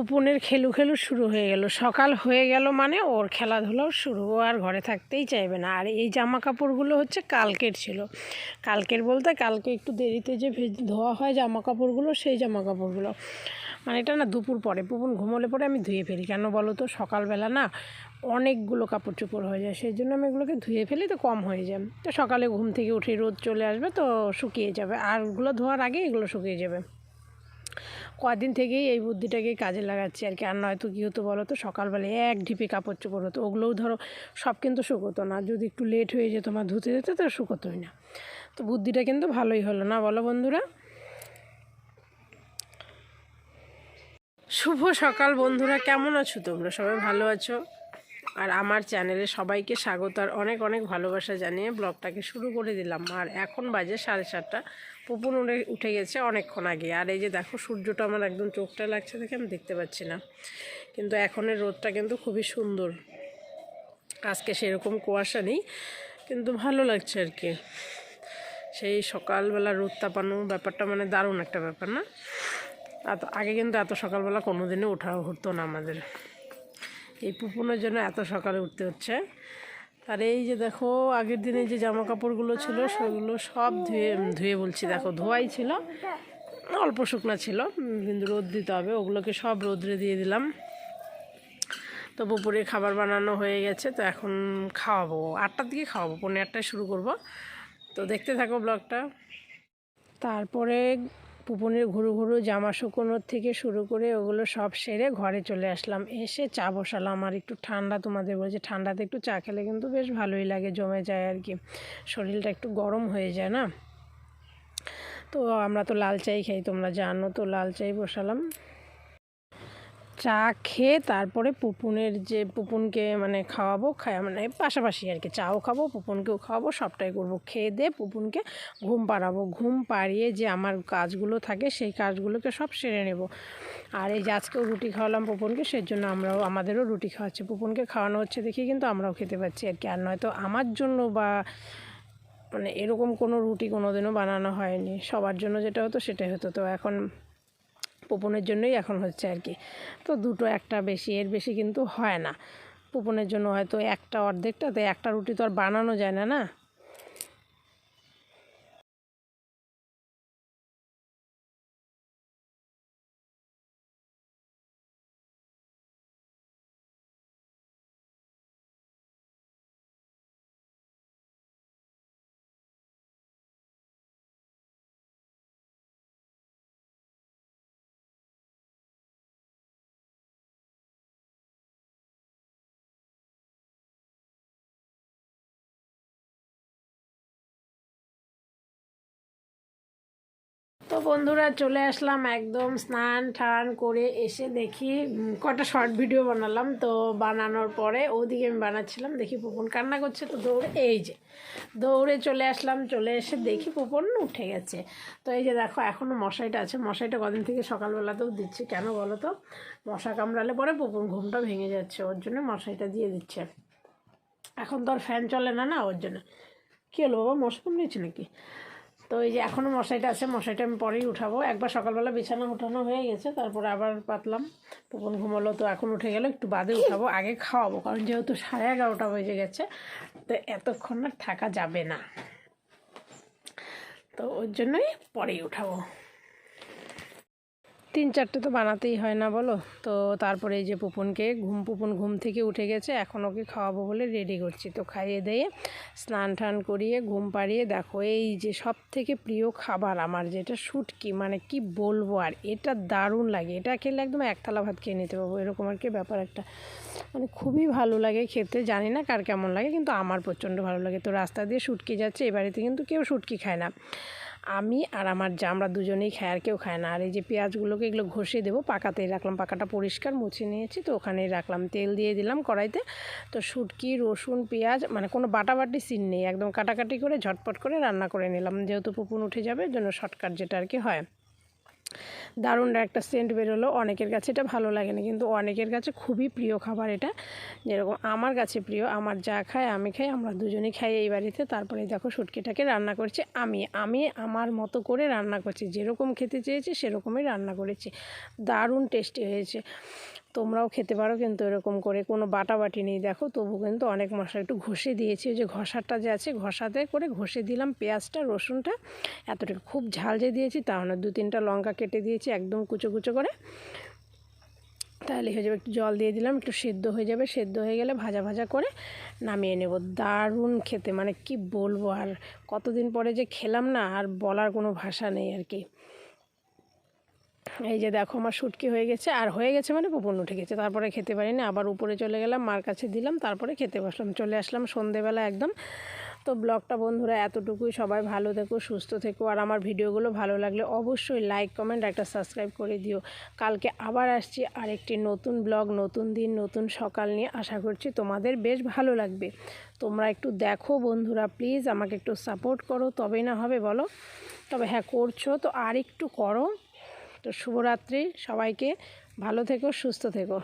পুপুনের খেলু খেলু শুরু হয়ে গেল। সকাল হয়ে গেল মানে ওর খেলাধুলাও শুরু। ও আর ঘরে থাকতেই চাইবে না। আর এই জামা কাপড়গুলো হচ্ছে কালকের ছিল। কালকের বলতে কালকে একটু দেরিতে যে ভেজ- ধোয়া হয় জামা কাপড়গুলো সেই জামা কাপড়গুলো মানে এটা না দুপুর পরে। পুপুন ঘুমোলে পরে আমি ধুয়ে ফেলি। কেন বলো তো? সকালবেলা না অনেকগুলো কাপড় চোপড় হয়ে যায়। সেই জন্য আমি এগুলোকে ধুয়ে ফেলি তো কম হয়ে যায়। তো সকালে ঘুম থেকে উঠে রোদ চলে আসবে তো শুকিয়ে যাবে। আর ওগুলো ধোয়ার আগে এগুলো শুকিয়ে যাবে। কদিন থেকেই এই বুদ্ধিটাকে কাজে লাগাচ্ছি আর কি। আর নয়তো কী হতো বলো তো সকালবেলায় এক ঢিপে কাপড় চোপড় হতো। ওগুলোও ধরো, সব কিন্তু শুকোতো না। যদি একটু লেট হয়ে যেত আমার ধুতে যেতে, তো শুকোতোই না। তো বুদ্ধিটা কিন্তু ভালোই হলো না বলো বন্ধুরা? শুভ সকাল বন্ধুরা, কেমন আছো তোমরা? সবাই ভালো আছো? আর আমার চ্যানেলে সবাইকে স্বাগত। আর অনেক অনেক ভালোবাসা জানিয়ে ব্লগটাকে শুরু করে দিলাম। আর এখন বাজে সাড়ে সাতটা। পুপুন উঠে উঠে গেছে অনেকক্ষণ আগে। আর এই যে দেখো, সূর্যটা আমার একদম চোখটা লাগছে দেখে আমি দেখতে পাচ্ছি না। কিন্তু এখনের রোদটা কিন্তু খুবই সুন্দর। আজকে সেরকম কুয়াশা নেই, কিন্তু ভালো লাগছে আর কি। সেই সকালবেলা রোদ তাপানো ব্যাপারটা মানে দারুণ একটা ব্যাপার না? এত আগে কিন্তু এত সকালবেলা কোনো দিনও ওঠা হতো না আমাদের। এই পুপনের জন্য এত সকালে উঠতে হচ্ছে। আর এই যে দেখো, আগের দিনে যে জামা কাপড়গুলো ছিল, সেগুলো সব ধুয়ে ধুয়ে বলছি, দেখো, ধোয়াই ছিল। অল্প শুকনা ছিল, কিন্তু রোদ দিতে হবে, ওগুলোকে সব রোদ্রে দিয়ে দিলাম। তো দুপুরে খাবার বানানো হয়ে গেছে, তো এখন খাওয়াবো। আটটার দিকে খাওয়াবো পনেরো আটটায় শুরু করব। তো দেখতে থাকো ব্লগটা। তারপরে পুপনের ঘুরু ঘুরু জামা শুকোনোর থেকে শুরু করে ওগুলো সব সেরে ঘরে চলে আসলাম। এসে চা বসালাম। আর একটু ঠান্ডা তোমাদের বলছে, ঠান্ডাতে একটু চা খেলে কিন্তু বেশ ভালোই লাগে, জমে যায় আর কি। শরীরটা একটু গরম হয়ে যায় না? তো আমরা তো লাল চাই খাই, তোমরা জানো, তো লাল চাই বসালাম। চা খেয়ে তারপরে পুপুনের যে পুপুনকে মানে খাওয়াবো, খায় মানে পাশাপাশি আর কি চাও খাব, পুপুনকেও খাওয়াবো, সবটাই করব। খেয়ে দিয়ে পুপুনকে ঘুম পাড়াবো। ঘুম পাড়িয়ে যে আমার কাজগুলো থাকে সেই কাজগুলোকে সব সেরে নেব। আর এই যে আজকেও রুটি খাওয়ালাম পুপুনকে, সেই জন্য আমরাও, আমাদেরও রুটি খাওয়াচ্ছি। পুপুনকে খাওয়ানো হচ্ছে দেখি, কিন্তু আমরাও খেতে পাচ্ছি আর কি। আর নয়তো আমার জন্য বা মানে এরকম কোনো রুটি কোনো দিনও বানানো হয়নি। সবার জন্য যেটা হতো সেটাই হতো। তো এখন পুপনের জন্যই এখন হচ্ছে আর কি। তো দুটো একটা বেশি, এর বেশি কিন্তু হয় না। পোপনের জন্য হয়তো একটা অর্ধেকটা, তো একটা রুটি তো আর বানানো যায় না না? তো বন্ধুরা চলে আসলাম একদম স্নান টান করে এসে দেখি কটা শর্ট ভিডিও বানালাম। তো বানানোর পরে ওদিকে আমি বানাচ্ছিলাম, দেখি পুপন কান্না করছে, তো দৌড়ে, এই যে, দৌড়ে চলে আসলাম, চলে এসে দেখি পুপন উঠে গেছে। তো এই যে দেখো এখনও মশাইটা আছে, মশাইটা কদিন থেকে সকালবেলাতেও দিচ্ছে, কেন বলো তো? মশা কামড়ালে পরে পুপন ঘুমটা ভেঙে যাচ্ছে, ওর জন্য মশাইটা দিয়ে দিচ্ছে। এখন তো আর ফ্যান চলে না না, ওর জন্য। কী হলো বাবা, মশা কামড়িয়েছে নাকি? তো এই যে এখনও মশাইটা আছে, মশাইটা আমি পরেই উঠাবো। একবার সকালবেলা বিছানা উঠানো হয়ে গেছে, তারপর আবার পাতলাম। তখন ঘুমালো তো, এখন উঠে গেল, একটু বাদে উঠাবো, আগে খাওয়াবো, কারণ যেহেতু সাড়ে এগারোটা বেজে গেছে, তো এতক্ষণ আর থাকা যাবে না। তো ওর জন্যই পরেই উঠাবো। তিন চারটে তো বানাতেই হয় না বলো? তো তারপরে এই যে পুপনকে ঘুম, পুপন ঘুম থেকে উঠে গেছে, এখন ওকে খাওয়াবো বলে রেডি করছি। তো খাইয়ে দিয়ে স্নান টান করিয়ে ঘুম পাড়িয়ে দেখো, এই যে সব থেকে প্রিয় খাবার আমার, যেটা শুটকি মানে কি বলব আর, এটা দারুণ লাগে। এটা খেলে একদম একতলা ভাত খেয়ে নিতে পারব, এরকম আর কি ব্যাপার একটা। মানে খুবই ভালো লাগে খেতে, জানি না কার কেমন লাগে, কিন্তু আমার প্রচণ্ড ভালো লাগে। তো রাস্তা দিয়ে শুটকি যাচ্ছে এ বাড়িতে কিন্তু কেউ শুটকি খায় না। আমি আর আমার যা, আমরা দুজনেই খায় আর কেউ খায় না। আর এই যে পেঁয়াজগুলোকে এগুলো ঘষে দেবো, পাকাতেই রাখলাম। পাকাটা পরিষ্কার, মুছে নিয়েছি, তো ওখানেই রাখলাম। তেল দিয়ে দিলাম কড়াইতে। তো শুটকি, রসুন, পেঁয়াজ মানে কোনো বাটাবাটি সিন নেই। একদম কাটাকাটি করে, ঝটপট করে রান্না করে নিলাম। যেহেতু পুপুন উঠে যাবে, জন্য শর্টকাট যেটা আর কি হয়। দারুণ একটা সেন্ট বেরোলো অনেকের কাছে, এটা ভালো লাগে না কিন্তু অনেকের কাছে খুবই প্রিয় খাবার এটা। যেরকম আমার কাছে প্রিয়, আমার যা খায় আমি খাই, আমরা দুজনেই খাই এই বাড়িতে তারপরে দেখো শুটকিটাকে রান্না করছি আমি আমি আমার মতো করে রান্না করছি, যেরকম খেতে চেয়েছি সেরকমই রান্না করেছি, দারুণ টেস্টি হয়েছে। তোমরাও খেতে পারো কিন্তু এরকম করে কোনো বাটা বাটি নেই। দেখো তবু কিন্তু অনেক মশলা একটু ঘষে দিয়েছি। ওই যে ঘষাটা যে আছে, ঘষাতে করে ঘষে দিলাম পেঁয়াজটা, রসুনটা। এতটুকু খুব ঝাল যে দিয়েছি তাও না দু তিনটা লঙ্কা কেটে দিয়েছি একদম কুচো কুচো করে। তাহলে হয়ে যাবে একটু জল দিয়ে দিলাম, একটু সেদ্ধ হয়ে যাবে। সেদ্ধ হয়ে গেলে ভাজা ভাজা করে নামিয়ে নেব। দারুণ খেতে মানে কি বলব? আর কতদিন পরে যে খেলাম না, আর বলার কোনো ভাষা নেই আর কি। এই যে দেখো আমার শুটকি হয়ে গেছে। আর হয়ে গেছে মানে পুপন উঠে গেছে। তারপরে খেতে পারিনি, আবার উপরে চলে গেলাম, মার কাছে দিলাম, তারপরে খেতে বসলাম। চলে আসলাম সন্ধেবেলা একদম। তো ব্লগটা বন্ধুরা এতটুকুই, সবাই ভালো থেকো, সুস্থ থেকো। আর আমার ভিডিওগুলো ভালো লাগলে অবশ্যই লাইক কমেন্ট একটা সাবস্ক্রাইব করে দিও। কালকে আবার আসছি আরেকটি নতুন ব্লগ, নতুন দিন, নতুন সকাল নিয়ে। আশা করছি তোমাদের বেশ ভালো লাগবে। তোমরা একটু দেখো বন্ধুরা প্লিজ আমাকে একটু সাপোর্ট করো। তবেই না হবে বলো? তবে হ্যাঁ করছ। তো আর একটু করো। তো শুভরাত্রি সবাইকে। ভালো থেকো সুস্থ থেকো।